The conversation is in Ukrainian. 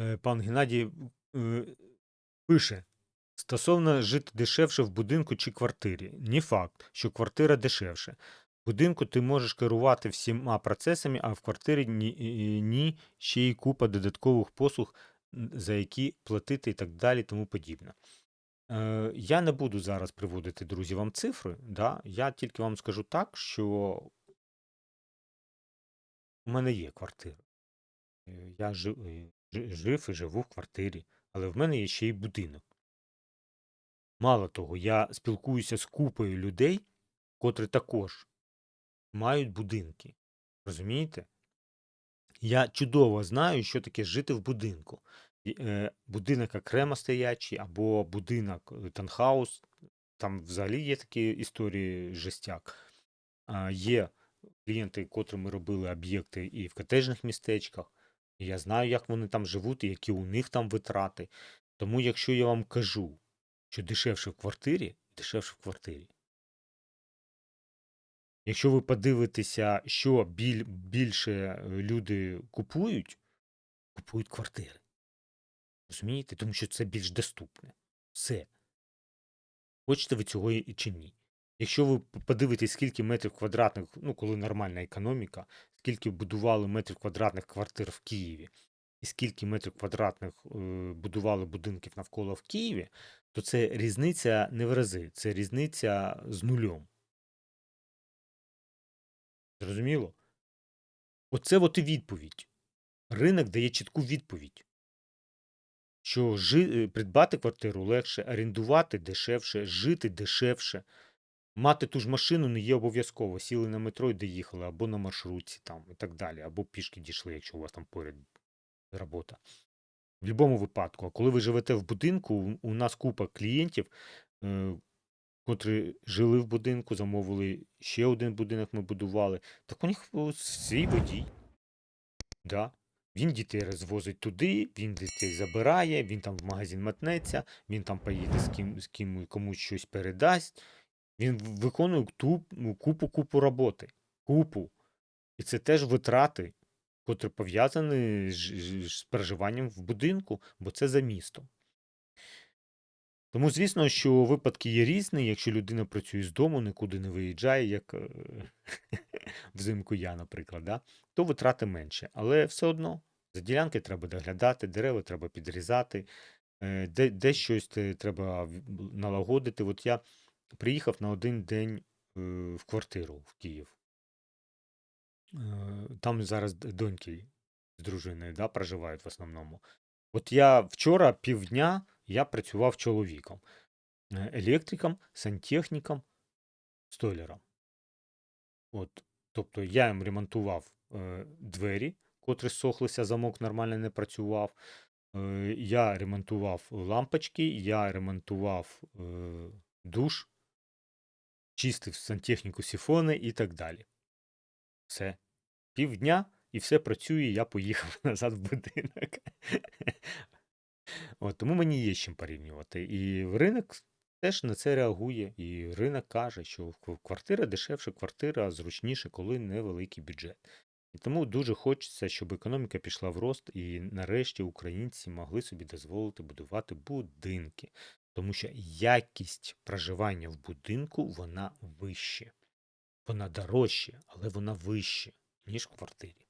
Е, Пан Геннадій е, пише: стосовно жити дешевше в будинку чи квартирі. Не факт, що квартира дешевше. В будинку ти можеш керувати всіма процесами, а в квартирі ні, ні ще й купа додаткових послуг, за які платити і так далі, тому подібне. Е, Я не буду зараз приводити, друзі, вам цифри. Да? Я тільки вам скажу так, що у мене є квартира. Е, Я жив, жи- жив і живу в квартирі, але в мене є ще й будинок. Мало того, я спілкуюся з купою людей, котрі також мають будинки. Розумієте? Я чудово знаю, що таке жити в будинку. Е, Будинок окремо стоячий, або будинок е, танхаус. Там взагалі є такі історії жестяк. Є клієнти, котрим ми робили об'єкти і в котеджних містечках. Я знаю, як вони там живуть і які у них там витрати. Тому, якщо я вам кажу, що дешевше в квартирі, дешевше в квартирі. Якщо ви подивитеся, що біль, більше е, люди купують, купують квартири. Розумієте? Тому що це більш доступне. Все. Хочете ви цього і- чи ні? Якщо ви подивитесь, скільки метрів квадратних, ну коли нормальна економіка, скільки будували метрів квадратних квартир в Києві, і скільки метрів квадратних е, будували будинків навколо в Києві, то це різниця не в рази, це різниця з нульом. Зрозуміло? Оце от і відповідь. Ринок дає чітку відповідь, що жи... е, придбати квартиру легше, орендувати дешевше, жити дешевше. Мати ту ж машину не є обов'язково. Сіли на метро і доїхали, або на маршрутці там і так далі, або пішки дійшли, якщо у вас там поряд робота. В будь-якому випадку, а коли ви живете в будинку, у- нас купа клієнтів, е, котрі жили в будинку, замовили ще один будинок, ми будували. Так у них свій водій. Да. Він дітей розвозить туди, він дітей забирає, він там в магазин метнеться, він там поїде з ким, з ким комусь щось передасть. Він виконує ту ну, купу купу роботи. Купу. І це теж витрати, котрі пов'язані з, проживанням в будинку, бо це за містом. Тому, звісно, що випадки є різні, якщо людина працює з дому, нікуди не виїжджає, як е, взимку я, наприклад, да? то витрати менше. Але все одно за ділянки треба доглядати, дерева треба підрізати, е, де, де щось треба налагодити. От я приїхав на один день е, в квартиру в Київ. Е, Там зараз доньки з дружиною да, проживають в основному. От я вчора півдня я працював чоловіком, е, електриком, сантехніком, столяром. От, тобто я їм ремонтував е, двері, котрі сохлися, замок нормально не працював. Е, я ремонтував лампочки, я ремонтував е, душ, чистив сантехніку сіфони і так далі. Все. Півдня і все працює, я поїхав назад в будинок. От, тому мені є чим порівнювати. І ринок теж на це реагує. І ринок каже, що квартира дешевше, квартира зручніше, коли невеликий бюджет. І тому дуже хочеться, щоб економіка пішла в рост, і нарешті українці могли собі дозволити будувати будинки. Тому що якість проживання в будинку вона вище. Вона дорожче, але вона вище, ніж в квартирі.